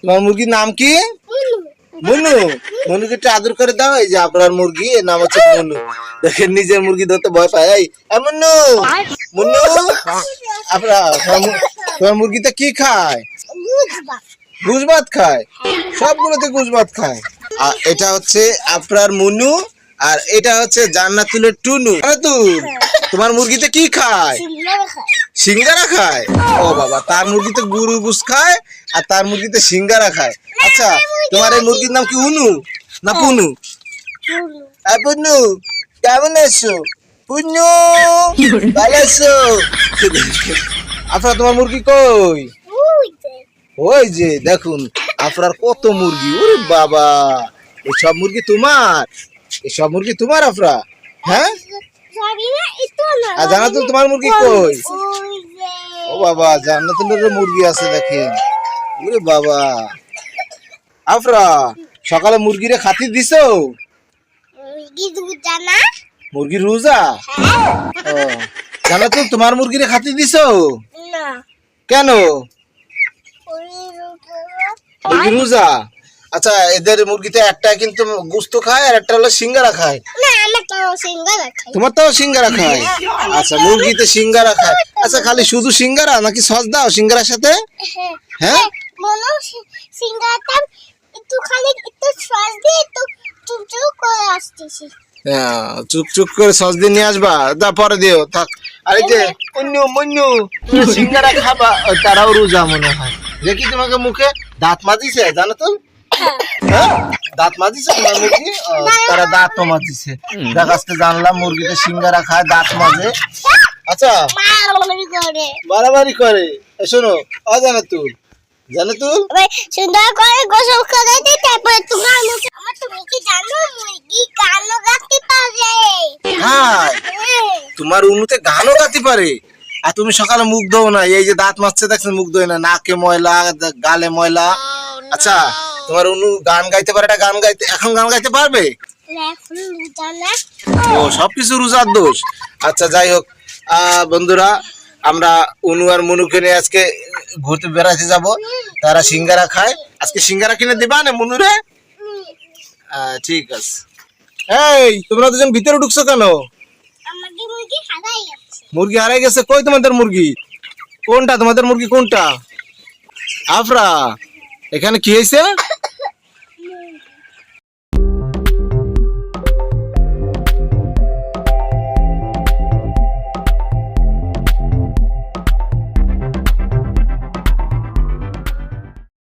তোমার মুরগির নাম কি? মুনু মুনুকে একটু আদর করে দাও এই যে আপনার মুরগি এর নাম হচ্ছে মুনু দেখেন নিজের মুরগি ধরতে ভয় পায়। এই আপনার তোমার মুরগিতে কি খায়? গুজ ভাত খায়। সবগুলোতে গুজ ভাত খায়। আর এটা হচ্ছে আপনার মুনু আর এটা হচ্ছে জান্নাতুলের টুনু। তোমার মুরগিতে কি খায়? সিঙ্গারা খায়? ও বাবা তার মুরগিতে গুরু গুস খায় আর তার মুরগিতে সিঙ্গারা খায়। আচ্ছা তোমার এই মুরগির নাম কি উনু না পুনু? এই পুনু। কেমন আছো? পুনু ভালো আছো? আপনার তোমার মুরগি কই? ওই যে। দেখুন আপনার কত মুরগি। ওরে বাবা এই সব মুরগি তোমার? এই সব মুরগি তোমার আফরা? হ্যাঁ? আর জানাতুল তোমার মুরগি কই? বাবা জান্নাতুল্লাহর মুরগি আছে দেখেন। ওরে বাবা। আফরা সকালে মুরগিরে খাতি দিছো? মুরগি রোজা ও জান্নাতুল তোমার মুরগিরে খাতি দিছো? কেন? মুরগি রোজা? আচ্ছা এদের মুরগিতে একটা কিন্তু গুস্ত খায় আর একটা হলো সিঙ্গারা খায়। তোমার তো সিঙ্গারা খায়? আচ্ছা মুরগিতে সিঙ্গারা খায়। আচ্ছা খালি শুধু সিঙ্গারা নাকি সস দাও সিঙ্গারার সাথে? হ্যাঁ। সিঙ্গাটা একটুখানি একটু সস দিয়ে একটু চুপচুপ করে আসতেছি। হ্যাঁ, করে সস দিয়ে নিয়ে আসবা। দা পরে দিও থাক। আর যে সিঙ্গারা খাবা তারাও রোজা মনে হয়। দেখি তোমাকে মুখে দাঁত মাজিছে জানো তো? হ্যাঁ? দাঁত মাজিছে তোমার মুরগি তারা দাঁত মাজিছে। দেখ আজকে জানলাম মুরগিতে সিঙ্গারা খায় দাঁত মাজে। আচ্ছা মারামারি করে। শোনো অ জানো তুই জানো এবার সুন্দর করে গোসল তারপরে তোমার মুখে আমার তুমি কি জানো মুরগি গাছতে পারে। হ্যাঁ। তোমার উন্নতে গানও গাতে পারে। আর তুমি সকালে মুখ ধো না এই যে দাঁত মারছে দেখছেন মুখ ধোয় না নাকে ময়লা গালে ময়লা। আচ্ছা তোমার অনু গান গাইতে পারে এটা গান গাইতে এখন গান গাইতে পারবে? ও সবকিছু রোজার দোষ। আচ্ছা যাই হোক। বন্ধুরা আমরা অনু আর মনুকে নিয়ে আজকে ঘুরতে বেড়াতে যাব। তারা সিঙ্গারা খায়। আজকে সিঙ্গারা কিনে দিবা না মনুরে? ঠিক আছে। এই তোমরা দুজন ভিতরে ঢুকছো কেন? মুরগি হারাই গেছে? কই তোমাদের মুরগি? কোনটা? তোমাদের মুরগি কোনটা? আফরা এখানে কি হয়েছে?